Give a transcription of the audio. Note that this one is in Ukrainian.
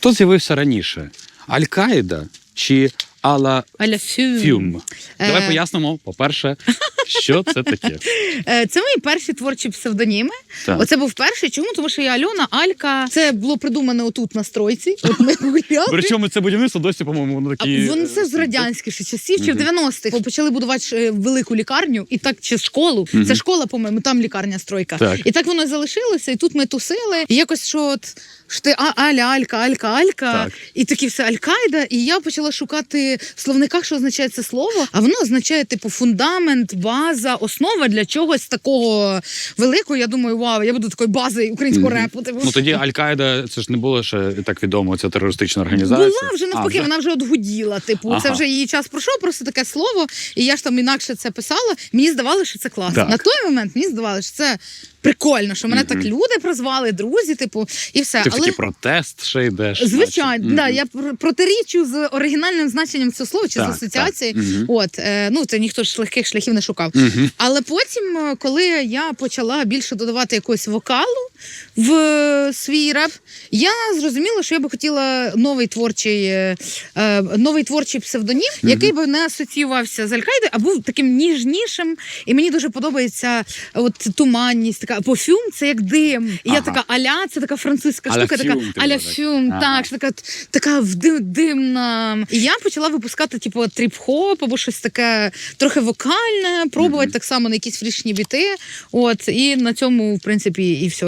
Хто з'явився раніше? Аль-Каїда чи Ала. Фюм? Давай Е. пояснимо, по-перше, що це таке. Е, Це мої перші творчі псевдоніми. Так. Оце був перший. Чому? Тому що я Альона, Алька. Це було придумане отут на стройці. От ми гуляли. Причому це будівництво досі, по-моєму, воно А такі. Вони це з радянських ще часів, чи в 90-х почали будувати е, велику лікарню, і так чи школу. Це школа, по-моєму, там лікарня стройка. Так. І так воно і залишилося, і тут ми тусили. І якось що от що ти а, Аля, Алька, Алька, Алька, Так. і такі все Аль-Каїда. І я почала шукати в словниках, що означає це слово. А воно означає типу фундамент, база, основа для чогось такого великого. Я думаю, вау, я буду такою базою українського репу. Типу. Ну тоді Аль-Каїда, це ж не було ще так відомо, це терористична організація. Була вже навпаки, А, вона вже одгуділа. Типу, це вже її час пройшов, просто таке слово. І я ж там інакше це писала. Мені здавалося, що це класно. На той момент мені здавалося, що це прикольно, що мене Мгм. так люди прозвали, друзі, типу, і все. Ти в Але такий протест ще йдеш. звичайно, наче. да, я пр- протирічу з оригінальним значенням цього слова чи Так, з асоціації. так. Мгм. От е, ну це ніхто ж легких шляхів не шукав. Мгм. Але потім, е, коли я почала більше додавати якогось вокалу в е, свій реп, я зрозуміла, що я би хотіла новий творчий, е, новий творчий псевдонім, який би не асоціювався з Аль-Каїдою, а був таким ніжнішим. І мені дуже подобається от туманність, така парфюм це як дим. І я така аля, це така французька штука, така аля фюм, Ага. так, що така, така димна. І я почала випускати, типу, тріп-хоп або щось таке трохи вокальне, пробувати так само на якісь фрішні біти. От і на цьому, в принципі, і все.